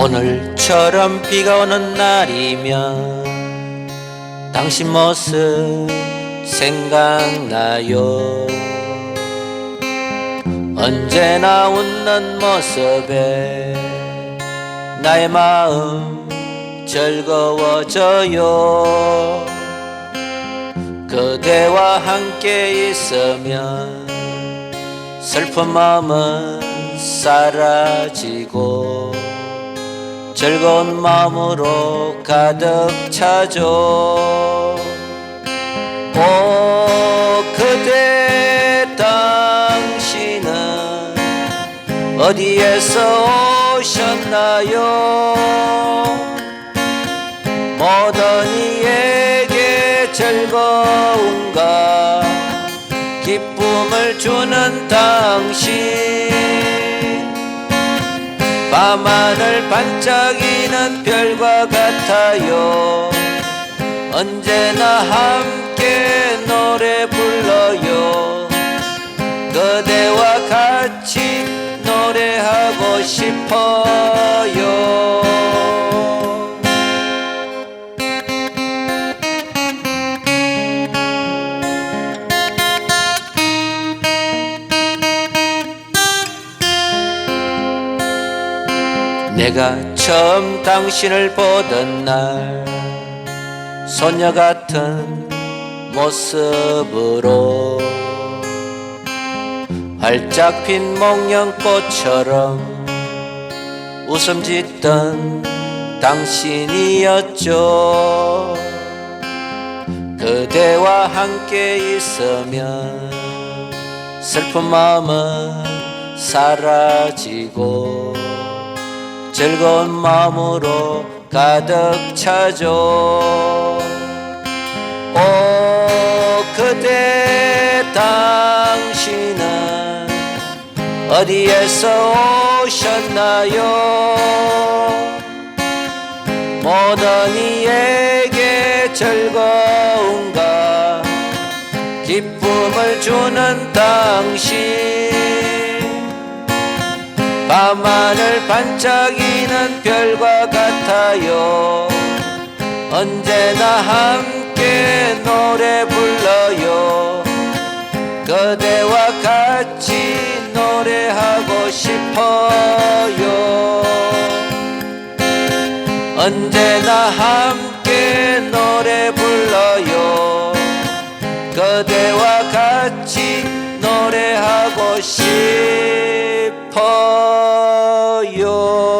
꽃처럼 비가 오는 날이면 당신 모습 생각나요? 언제나 웃는 모습에 나의 마음 즐거워져요. 그대와 함께 있으면 슬픈 마음은 사라지고 즐거운 마음으로 가득 차죠. 오 그대 당신은 어디에서 오셨나요? 모든 이에게 즐거움과 기쁨을 주는 당신 밤하늘 반짝이는 별과 같아요. 언제나 함께 노래 불러요. 그대와 같이 노래하고 싶어 내가 처음 당신을 보던 날 소녀 같은 모습으로 활짝 핀 목련꽃처럼 웃음 짓던 당신이었죠. 그대와 함께 있으면 슬픈 마음은 사라지고 즐거운 마음으로 가득 차죠. 오 그대 당신은 어디에서 오셨나요? 모든 이에게 즐거움과 기쁨을 주는 당신 밤하늘 반짝이는 별과 같아요. 언제나 함께 노래 불러요. 그대와 같이 노래하고 싶어요. 언제나 함께 노래 불러요. 그대와 같이 노래하고 싶어요 더 용.